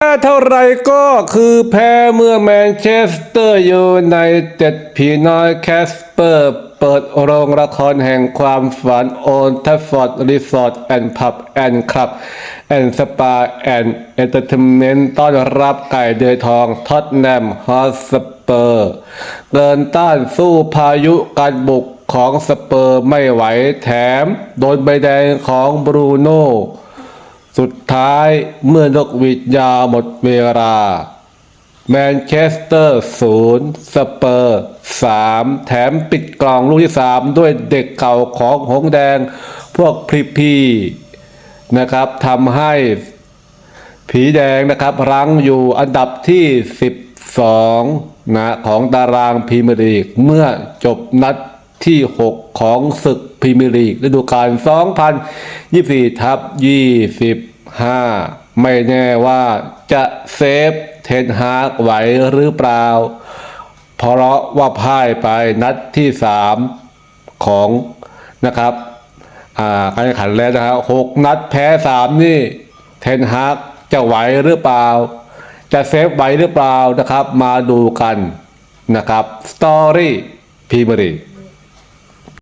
แพ้เท่าไรก็คือแพ้เมื่อแมนเชสเตอร์ยูไนเต็ดผีน้อยแคสเปอร์เปิดโรงละครแห่งความฝันโอนทัฟฟอร์ดรีสอร์ทแอนด์พับแอนด์คลับแอนด์สปาแอนด์เอนเตอร์เทนเมนต์ต้อนรับไก่เดือยทองท็อตแนมฮอสเปอร์เดินต้านสู้พายุการบุกของสเปอร์ไม่ไหวแถม โดนใบแดงของบรูโน่ สุดท้ายเมื่อนกหวีดยาวหมดเวลา แมนเชสเตอร์ศูนย์สเปอร์สามแถมปิดกล่องลูกที่สามด้วยเด็กเก่าของหงแดงพวกพรีพีนะครับทำให้ผีแดงนะครับ รั้งอยู่อันดับที่ 12นะของตารางพรีเมียร์ลีกเมื่อจบนัด ที่ 6 ของศึกพรีเมียร์ลีกฤดูกาล 2024 ทับ 25 ไม่แน่ว่าจะเซฟเทนฮากไหวหรือเปล่า เพราะว่าพ่ายไปนัดที่ 3 ของนะครับการแข่งขันแล้วนะครับหกนัดแพ้สามนี่เทนฮากจะไหวหรือเปล่า จะเซฟไหวหรือเปล่านะครับ มาดูกันนะครับสตอรี่พีเมียร์ลี